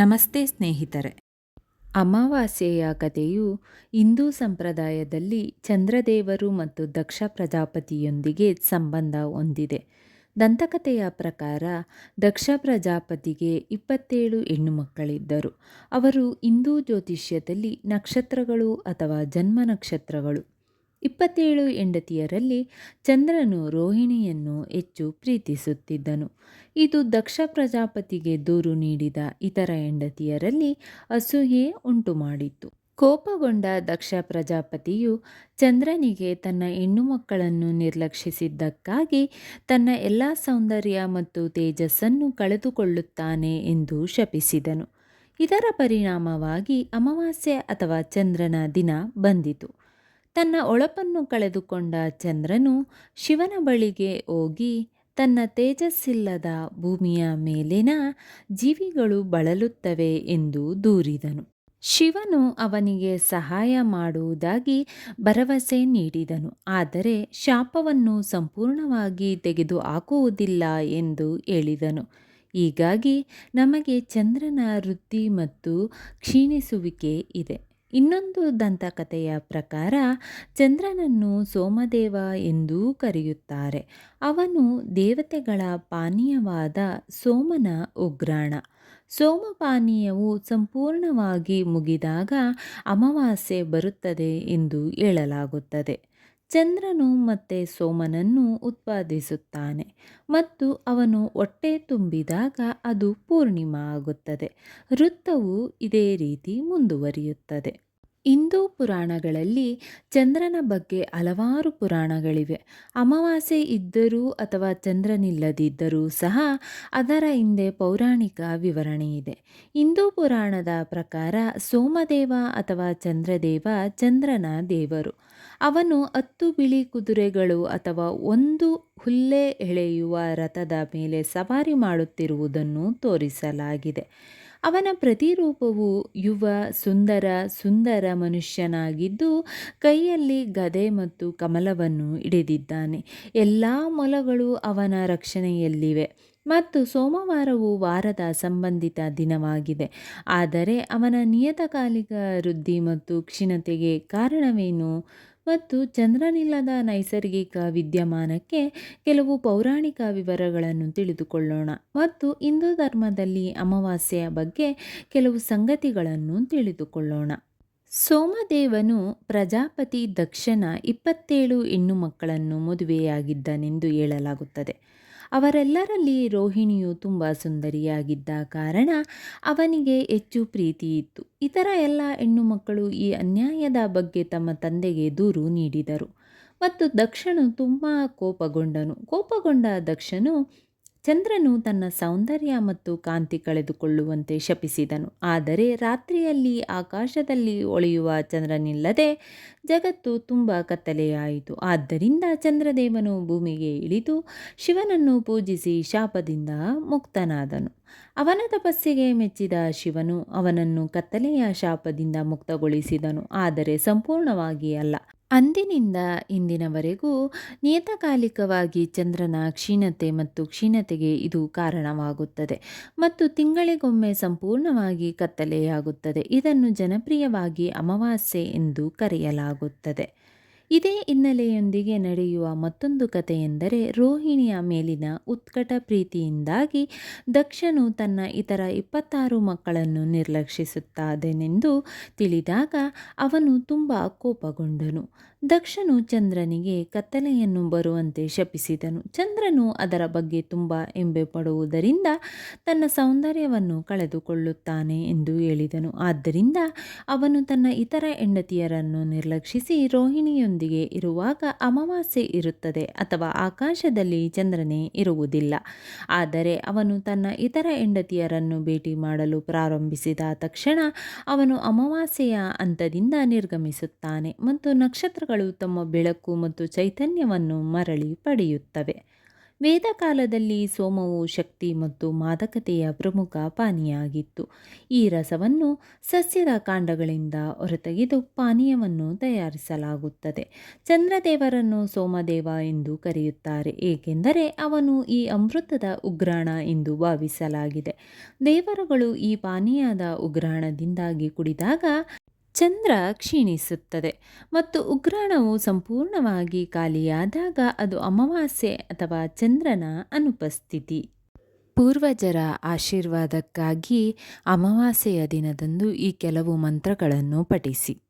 ನಮಸ್ತೆ ಸ್ನೇಹಿತರೆ. ಅಮಾವಾಸ್ಯೆಯ ಕಥೆಯು ಹಿಂದೂ ಸಂಪ್ರದಾಯದಲ್ಲಿ ಚಂದ್ರದೇವರು ಮತ್ತು ದಕ್ಷ ಪ್ರಜಾಪತಿಯೊಂದಿಗೆ ಸಂಬಂಧ ಹೊಂದಿದೆ. ದಂತಕಥೆಯ ಪ್ರಕಾರ ದಕ್ಷ ಪ್ರಜಾಪತಿಗೆ ಇಪ್ಪತ್ತೇಳು ಹೆಣ್ಣು ಮಕ್ಕಳಿದ್ದರು. ಅವರು ಹಿಂದೂ ಜ್ಯೋತಿಷ್ಯದಲ್ಲಿ ನಕ್ಷತ್ರಗಳು ಅಥವಾ ಜನ್ಮ ನಕ್ಷತ್ರಗಳು. ಇಪ್ಪತ್ತೇಳು ಹೆಂಡತಿಯರಲ್ಲಿ ಚಂದ್ರನು ರೋಹಿಣಿಯನ್ನು ಹೆಚ್ಚು ಪ್ರೀತಿಸುತ್ತಿದ್ದನು. ಇದು ದಕ್ಷ ಪ್ರಜಾಪತಿಗೆ ದೂರು ನೀಡಿದ ಇತರ ಹೆಂಡತಿಯರಲ್ಲಿ ಅಸೂಯೆ ಉಂಟುಮಾಡಿತು ಕೋಪಗೊಂಡ ದಕ್ಷ ಪ್ರಜಾಪತಿಯು ಚಂದ್ರನಿಗೆ ತನ್ನ ಹೆಣ್ಣು ಮಕ್ಕಳನ್ನು ನಿರ್ಲಕ್ಷಿಸಿದ್ದಕ್ಕಾಗಿ ತನ್ನ ಎಲ್ಲ ಸೌಂದರ್ಯ ಮತ್ತು ತೇಜಸ್ಸನ್ನು ಕಳೆದುಕೊಳ್ಳುತ್ತಾನೆ ಎಂದು ಶಪಿಸಿದನು. ಇದರ ಪರಿಣಾಮವಾಗಿ ಅಮಾವಾಸ್ಯೆ ಅಥವಾ ಚಂದ್ರನ ದಿನ ಬಂದಿತು. ತನ್ನ ಒಳಪನ್ನು ಕಳೆದುಕೊಂಡ ಚಂದ್ರನು ಶಿವನ ಬಳಿಗೆ ಹೋಗಿ ತನ್ನ ತೇಜಸ್ಸಿಲ್ಲದ ಭೂಮಿಯ ಮೇಲಿನ ಜೀವಿಗಳು ಬಳಲುತ್ತವೆ ಎಂದು ದೂರಿದನು. ಶಿವನು ಅವನಿಗೆ ಸಹಾಯ ಮಾಡುವುದಾಗಿ ಭರವಸೆ ನೀಡಿದನು. ಆದರೆ ಶಾಪವನ್ನು ಸಂಪೂರ್ಣವಾಗಿ ತೆಗೆದು ಹಾಕುವುದಿಲ್ಲ ಎಂದು ಹೇಳಿದನು. ಹೀಗಾಗಿ ನಮಗೆ ಚಂದ್ರನ ವೃದ್ಧಿ ಮತ್ತು ಕ್ಷೀಣಿಸುವಿಕೆ ಇದೆ. ಇನ್ನೊಂದು ದಂತಕಥೆಯ ಪ್ರಕಾರ ಚಂದ್ರನನ್ನು ಸೋಮದೇವ ಎಂದೂ ಕರೆಯುತ್ತಾರೆ. ಅವನು ದೇವತೆಗಳ ಪಾನೀಯವಾದ ಸೋಮನ ಉಗ್ರಾಣ. ಸೋಮಪಾನೀಯವು ಸಂಪೂರ್ಣವಾಗಿ ಮುಗಿದಾಗ ಅಮಾವಾಸ್ಯೆ ಬರುತ್ತದೆ ಎಂದು ಹೇಳಲಾಗುತ್ತದೆ. ಚಂದ್ರನು ಮತ್ತೆ ಸೋಮನನ್ನು ಉತ್ಪಾದಿಸುತ್ತಾನೆ ಮತ್ತು ಅವನು ಹೊಟ್ಟೆ ತುಂಬಿದಾಗ ಅದು ಪೂರ್ಣಿಮಾ ಆಗುತ್ತದೆ. ವೃತ್ತವು ಇದೇ ರೀತಿ ಮುಂದುವರಿಯುತ್ತದೆ. ಹಿಂದೂ ಪುರಾಣಗಳಲ್ಲಿ ಚಂದ್ರನ ಬಗ್ಗೆ ಹಲವಾರು ಪುರಾಣಗಳಿವೆ. ಅಮಾವಾಸ್ಯೆ ಇದ್ದರೂ ಅಥವಾ ಚಂದ್ರನಿಲ್ಲದಿದ್ದರೂ ಸಹ ಅದರ ಹಿಂದೆ ಪೌರಾಣಿಕ ವಿವರಣೆ ಇದೆ. ಹಿಂದೂ ಪುರಾಣದ ಪ್ರಕಾರ ಸೋಮದೇವ ಅಥವಾ ಚಂದ್ರದೇವ ಚಂದ್ರನ ದೇವರು. ಅವನು ಹತ್ತು ಬಿಳಿ ಕುದುರೆಗಳು ಅಥವಾ ಒಂದು ಹುಲ್ಲೆ ಎಳೆಯುವ ರಥದ ಮೇಲೆ ಸವಾರಿ ಮಾಡುತ್ತಿರುವುದನ್ನು ತೋರಿಸಲಾಗಿದೆ. ಅವನ ಪ್ರತಿರೂಪವು ಯುವ, ಸುಂದರ ಸುಂದರ ಮನುಷ್ಯನಾಗಿದ್ದು ಕೈಯಲ್ಲಿ ಗದೆ ಮತ್ತು ಕಮಲವನ್ನು ಹಿಡಿದಿದ್ದಾನೆ. ಎಲ್ಲ ಮೊಲಗಳು ಅವನ ರಕ್ಷಣೆಯಲ್ಲಿವೆ ಮತ್ತು ಸೋಮವಾರವು ವಾರದ ಸಂಬಂಧಿತ ದಿನವಾಗಿದೆ. ಆದರೆ ಅವನ ನಿಯತಕಾಲಿಕ ವೃದ್ಧಿ ಮತ್ತು ಕ್ಷೀಣತೆಗೆ ಕಾರಣವೇನು? ಮತ್ತು ಚಂದ್ರನಿಲ್ಲದ ನೈಸರ್ಗಿಕ ವಿದ್ಯಮಾನಕ್ಕೆ ಕೆಲವು ಪೌರಾಣಿಕ ವಿವರಗಳನ್ನು ತಿಳಿದುಕೊಳ್ಳೋಣ. ಮತ್ತು ಹಿಂದೂ ಧರ್ಮದಲ್ಲಿ ಅಮಾವಾಸ್ಯೆಯ ಬಗ್ಗೆ ಕೆಲವು ಸಂಗತಿಗಳನ್ನು ತಿಳಿದುಕೊಳ್ಳೋಣ. ಸೋಮದೇವನು ಪ್ರಜಾಪತಿ ದಕ್ಷನ ಇಪ್ಪತ್ತೇಳು ಹೆಣ್ಣು ಮಕ್ಕಳನ್ನು ಮದುವೆಯಾಗಿದ್ದನೆಂದು ಹೇಳಲಾಗುತ್ತದೆ. ಅವರೆಲ್ಲರಲ್ಲಿ ರೋಹಿಣಿಯು ತುಂಬ ಸುಂದರಿಯಾಗಿದ್ದ ಕಾರಣ ಅವನಿಗೆ ಹೆಚ್ಚು ಪ್ರೀತಿ ಇತ್ತು. ಇತರ ಎಲ್ಲ ಹೆಣ್ಣು ಮಕ್ಕಳು ಈ ಅನ್ಯಾಯದ ಬಗ್ಗೆ ತಮ್ಮ ತಂದೆಗೆ ದೂರು ನೀಡಿದರು. ಮತ್ತು ದಕ್ಷನು ತುಂಬ ಕೋಪಗೊಂಡನು. ಕೋಪಗೊಂಡ ದಕ್ಷನು ಚಂದ್ರನು ತನ್ನ ಸೌಂದರ್ಯ ಮತ್ತು ಕಾಂತಿ ಕಳೆದುಕೊಳ್ಳುವಂತೆ ಶಪಿಸಿದನು. ಆದರೆ ರಾತ್ರಿಯಲ್ಲಿ ಆಕಾಶದಲ್ಲಿ ಒಳೆಯುವ ಚಂದ್ರನಿಲ್ಲದೆ ಜಗತ್ತು ತುಂಬ ಕತ್ತಲೆಯಾಯಿತು. ಆದ್ದರಿಂದ ಚಂದ್ರದೇವನು ಭೂಮಿಗೆ ಇಳಿದು ಶಿವನನ್ನು ಪೂಜಿಸಿ ಶಾಪದಿಂದ ಮುಕ್ತನಾದನು. ಅವನ ತಪಸ್ಸಿಗೆ ಮೆಚ್ಚಿದ ಶಿವನು ಅವನನ್ನು ಕತ್ತಲೆಯ ಶಾಪದಿಂದ ಮುಕ್ತಗೊಳಿಸಿದನು. ಆದರೆ ಸಂಪೂರ್ಣವಾಗಿ ಅಲ್ಲ. ಅಂದಿನಿಂದ ಇಂದಿನವರೆಗೂ ನಿಯತಕಾಲಿಕವಾಗಿ ಚಂದ್ರನ ಕ್ಷೀಣತೆ ಮತ್ತು ಕ್ಷೀಣತೆಗೆ ಇದು ಕಾರಣವಾಗುತ್ತದೆ ಮತ್ತು ತಿಂಗಳಿಗೊಮ್ಮೆ ಸಂಪೂರ್ಣವಾಗಿ ಕತ್ತಲೆಯಾಗುತ್ತದೆ. ಇದನ್ನು ಜನಪ್ರಿಯವಾಗಿ ಅಮಾವಾಸ್ಯೆ ಎಂದು ಕರೆಯಲಾಗುತ್ತದೆ. ಇದೇ ಹಿನ್ನೆಲೆಯೊಂದಿಗೆ ನಡೆಯುವ ಮತ್ತೊಂದು ಕಥೆಯೆಂದರೆ ರೋಹಿಣಿಯ ಮೇಲಿನ ಉತ್ಕಟ ಪ್ರೀತಿಯಿಂದಾಗಿ ದಕ್ಷನು ತನ್ನ ಇತರ ಇಪ್ಪತ್ತಾರು ಮಕ್ಕಳನ್ನು ನಿರ್ಲಕ್ಷಿಸುತ್ತಾದನೆಂದು ತಿಳಿದಾಗ ಅವನು ತುಂಬ ಕೋಪಗೊಂಡನು. ದಕ್ಷನು ಚಂದ್ರನಿಗೆ ಕತ್ತಲೆಯನ್ನು ಬರುವಂತೆ ಶಪಿಸಿದನು. ಚಂದ್ರನು ಅದರ ಬಗ್ಗೆ ತುಂಬ ಎಂಬೆ ಪಡುವುದರಿಂದ ತನ್ನ ಸೌಂದರ್ಯವನ್ನು ಕಳೆದುಕೊಳ್ಳುತ್ತಾನೆ ಎಂದು ಹೇಳಿದನು. ಆದ್ದರಿಂದ ಅವನು ತನ್ನ ಇತರ ಹೆಂಡತಿಯರನ್ನು ನಿರ್ಲಕ್ಷಿಸಿ ರೋಹಿಣಿಯೊಂದಿಗೆ ಇರುವಾಗ ಅಮಾವಾಸ್ಯೆ ಇರುತ್ತದೆ ಅಥವಾ ಆಕಾಶದಲ್ಲಿ ಚಂದ್ರನೇ ಇರುವುದಿಲ್ಲ. ಆದರೆ ಅವನು ತನ್ನ ಇತರ ಹೆಂಡತಿಯರನ್ನು ಭೇಟಿ ಮಾಡಲು ಪ್ರಾರಂಭಿಸಿದ ತಕ್ಷಣ ಅವನು ಅಮಾವಾಸ್ಯೆಯ ಹಂತದಿಂದ ನಿರ್ಗಮಿಸುತ್ತಾನೆ ಮತ್ತು ನಕ್ಷತ್ರ ತಮ್ಮ ಬೆಳಕು ಮತ್ತು ಚೈತನ್ಯವನ್ನು ಮರಳಿ ಪಡೆಯುತ್ತವೆ. ವೇದಕಾಲದಲ್ಲಿ ಸೋಮವು ಶಕ್ತಿ ಮತ್ತು ಮಾದಕತೆಯ ಪ್ರಮುಖ ಪಾನೀಯಾಗಿತ್ತು. ಈ ರಸವನ್ನು ಸಸ್ಯದ ಕಾಂಡಗಳಿಂದ ಹೊರತೆಗೆದು ಪಾನೀಯವನ್ನು ತಯಾರಿಸಲಾಗುತ್ತದೆ. ಚಂದ್ರದೇವರನ್ನು ಸೋಮದೇವ ಎಂದು ಕರೆಯುತ್ತಾರೆ, ಏಕೆಂದರೆ ಅವನು ಈ ಅಮೃತದ ಉಗ್ರಾಣ ಎಂದು ಭಾವಿಸಲಾಗಿದೆ. ದೇವರುಗಳು ಈ ಪಾನೀಯದ ಉಗ್ರಾಣದಿಂದಾಗಿ ಕುಡಿದಾಗ ಚಂದ್ರ ಕ್ಷೀಣಿಸುತ್ತದೆ ಮತ್ತು ಉಗ್ರಾಣವು ಸಂಪೂರ್ಣವಾಗಿ ಖಾಲಿಯಾದಾಗ ಅದು ಅಮಾವಾಸ್ಯೆ ಅಥವಾ ಚಂದ್ರನ ಅನುಪಸ್ಥಿತಿ. ಪೂರ್ವಜರ ಆಶೀರ್ವಾದಕ್ಕಾಗಿ ಅಮಾವಾಸ್ಯೆಯ ದಿನದಂದು ಈ ಕೆಲವು ಮಂತ್ರಗಳನ್ನು ಪಠಿಸಿ.